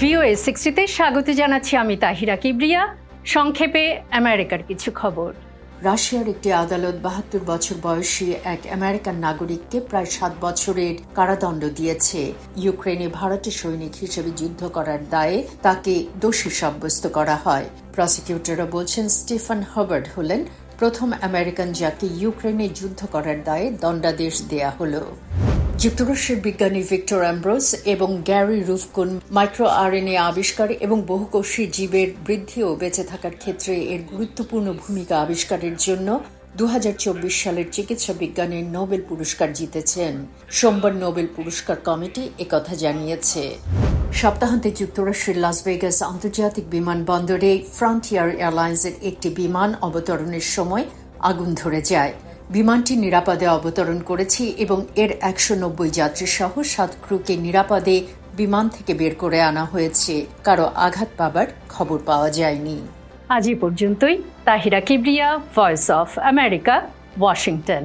VOA সিক্সটিতে স্বাগত জানাচ্ছি আমি তাহিরা কিবরিয়া। সংক্ষেপে আমেরিকার কিছু খবর। রাশিয়ার একটি আদালত বাহাত্তর বছর বয়সী এক আমেরিকান নাগরিককে প্রায় সাত বছরের কারাদণ্ড দিয়েছে। ইউক্রেনে ভারতের সৈনিক হিসেবে যুদ্ধ করার দায়ে তাকে দোষী সাব্যস্ত করা হয়। প্রসিকিউটররা বলছেন, স্টিফেন হাবার্ড হলেন প্রথম আমেরিকান যাকে ইউক্রেনে যুদ্ধ করার দায়ে দণ্ডাদেশ দেয়া হলো। যুক্তরাষ্ট্রের বিজ্ঞানী ভিক্টর অ্যাম্ব্রোস এবং গ্যারি রুফকুন মাইক্রো আরএনএ আবিষ্কার এবং বহুকোষী জীবের বৃদ্ধি ও বেঁচে থাকার ক্ষেত্রে এর গুরুত্বপূর্ণ ভূমিকা আবিষ্কারের জন্য দু হাজার চব্বিশ সালের চিকিৎসা বিজ্ঞানের নোবেল পুরস্কার জিতেছেন। সোমবার নোবেল পুরস্কার কমিটি একথা জানিয়েছে। সপ্তাহান্তে যুক্তরাষ্ট্রের লাস ভেগাস আন্তর্জাতিক বিমানবন্দরে ফ্রন্টিয়ার এয়ারলাইন্সের একটি বিমান অবতরণের সময় আগুন ধরে যায়। বিমানটি নিরাপদে অবতরণ করেছে এবং এর একশো নব্বই যাত্রী সহ সাত ক্রুকে নিরাপদে বিমান থেকে বের করে আনা হয়েছে। কারও আঘাত পাবার খবর পাওয়া যায়নি। আজ এ পর্যন্তই। Tahira Kibria Voice of America Washington